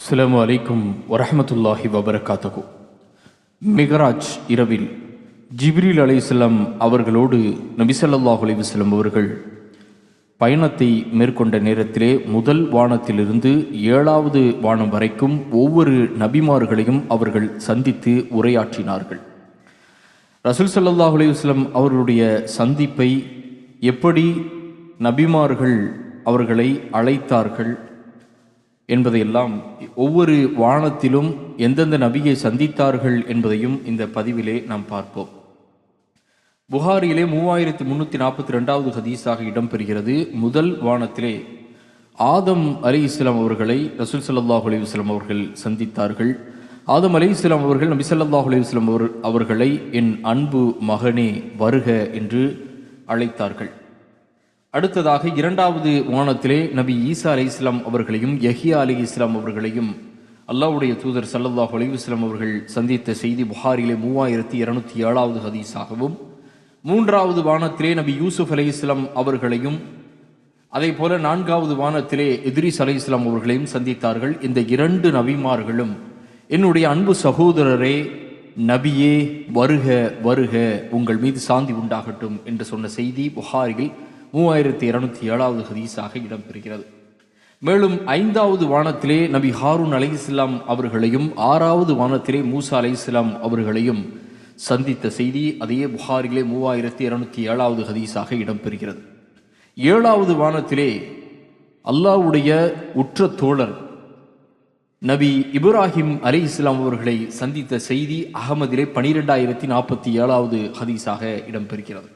அஸ்லாம் வலைக்கும் வரஹ்மத்துல்லாஹி வபரகாத்தகு மிகராஜ் இரவில் ஜிப்ரீல் அலைஹிஸ்ஸலாம் அவர்களோடு நபிசல்லாஹ் ஸல்லல்லாஹு அவர்கள் பயணத்தை மேற்கொண்ட நேரத்திலே முதல் வானத்திலிருந்து ஏழாவது வானம் வரைக்கும் ஒவ்வொரு நபிமார்களையும் அவர்கள் சந்தித்து உரையாற்றினார்கள். ரசூல் சல்லாஹ் அலைஹி அவர்களுடைய சந்திப்பை எப்படி நபிமார்கள் அவர்களை அழைத்தார்கள் என்பதையெல்லாம் ஒவ்வொரு வானத்திலும் எந்தெந்த நபியை சந்தித்தார்கள் என்பதையும் இந்த பதிவிலே நாம் பார்ப்போம். புகாரியிலே மூவாயிரத்தி முன்னூற்றி நாற்பத்தி ரெண்டாவது ஹதீஸாக இடம்பெறுகிறது. முதல் வானத்திலே ஆதம் அலி இஸ்லாம் அவர்களை ரசூல் சல்லாஹ் அலி இஸ்லாம் அவர்கள் சந்தித்தார்கள். ஆதம் அலி இஸ்லாம் அவர்கள் நபி சல்லாஹ் அலி இஸ்லாம் அவர் அவர்களை என் அன்பு மகனே வருக என்று அழைத்தார்கள். அடுத்ததாக இரண்டாவது வானத்திலே நபி ஈசா அலி இஸ்லாம் அவர்களையும் யஹியா அலி இஸ்லாம் அவர்களையும் அல்லாவுடைய தூதர் சல்லல்லாஹ் அலைஹி அவர்கள் சந்தித்த செய்தி புகாரிலே மூவாயிரத்தி இரநூத்தி ஏழாவது ஹதீஸாகவும் மூன்றாவது வானத்திலே நபி யூசுப் அலி இஸ்லாம் அவர்களையும் அதே போல நான்காவது வானத்திலே இத்ரிஸ் அலி இஸ்லாம் அவர்களையும் சந்தித்தார்கள். இந்த இரண்டு நபிமார்களும் என்னுடைய அன்பு சகோதரரே நபியே வருக வருக உங்கள் மீது சாந்தி உண்டாகட்டும் என்று சொன்ன செய்தி புகாரில் மூவாயிரத்தி இருநூத்தி ஏழாவது ஹதீஸாக இடம்பெறுகிறது. மேலும் ஐந்தாவது வானத்திலே நபி ஹாரூன் அலை இஸ்லாம் அவர்களையும் ஆறாவது வானத்திலே மூசா அலை இஸ்லாம் அவர்களையும் சந்தித்த செய்தி அதே புகாரிலே மூவாயிரத்தி இருநூத்தி ஏழாவது ஹதீஸாக இடம்பெறுகிறது. ஏழாவது வானத்திலே அல்லாவுடைய உற்ற தோழர் நபி இப்ராஹிம் அலி இஸ்லாம் அவர்களை சந்தித்த செய்தி அகமதிலே பனிரெண்டாயிரத்தி நாற்பத்தி ஏழாவது ஹதீஸாக இடம்பெறுகிறது.